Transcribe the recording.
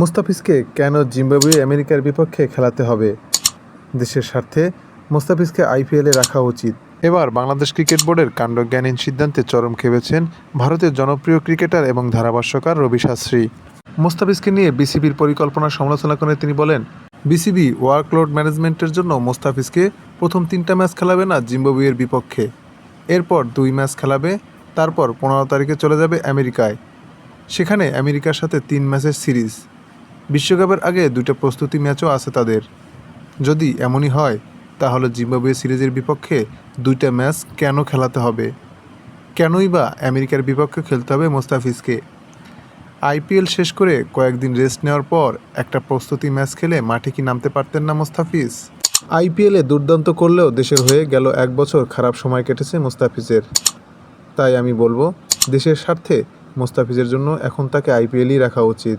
মুস্তাফিজকে কেন জিম্বাবুয়ে আমেরিকার বিপক্ষে খেলাতে হবে? দেশের স্বার্থে মুস্তাফিজকে আইপিএলে রাখা উচিত। এবার বাংলাদেশ ক্রিকেট বোর্ডের কাণ্ডজ্ঞানহীন সিদ্ধান্তে চরম খেপেছেন ভারতের জনপ্রিয় ক্রিকেটার এবং ধারাভাষ্যকার রবি শাস্ত্রী। মুস্তাফিজকে নিয়ে বিসিবির পরিকল্পনা সমালোচনা করে তিনি বলেন, বিসিবি ওয়ার্কলোড ম্যানেজমেন্টের জন্য মুস্তাফিজকে প্রথম তিনটা ম্যাচ খেলাবে না জিম্বাবুয়ের বিপক্ষে। এরপর দুই ম্যাচ খেলাবে, তারপর পনেরো তারিখে চলে যাবে আমেরিকায়। সেখানে আমেরিকার সাথে তিন ম্যাচের সিরিজ। বিশ্বকাপের আগে দুটো প্রস্তুতি ম্যাচও আছে তাদের। যদি এমনই হয়, তাহলে জিম্বাবুয়ে সিরিজের বিপক্ষে দুইটা ম্যাচ কেন খেলাতে হবে? কেনই বা আমেরিকার বিপক্ষে খেলতে হবে মোস্তাফিজকে? আইপিএল শেষ করে কয়েকদিন রেস্ট নেওয়ার পর একটা প্রস্তুতি ম্যাচ খেলে মাঠে কি নামতে পারতেন না মোস্তাফিজ? আইপিএলে দুর্দান্ত করলেও দেশের হয়ে গেল এক বছর খারাপ সময় কেটেছে মোস্তাফিজের। তাই আমি বলব, দেশের স্বার্থে মোস্তাফিজের জন্য এখন তাকে আইপিএলই রাখা উচিত।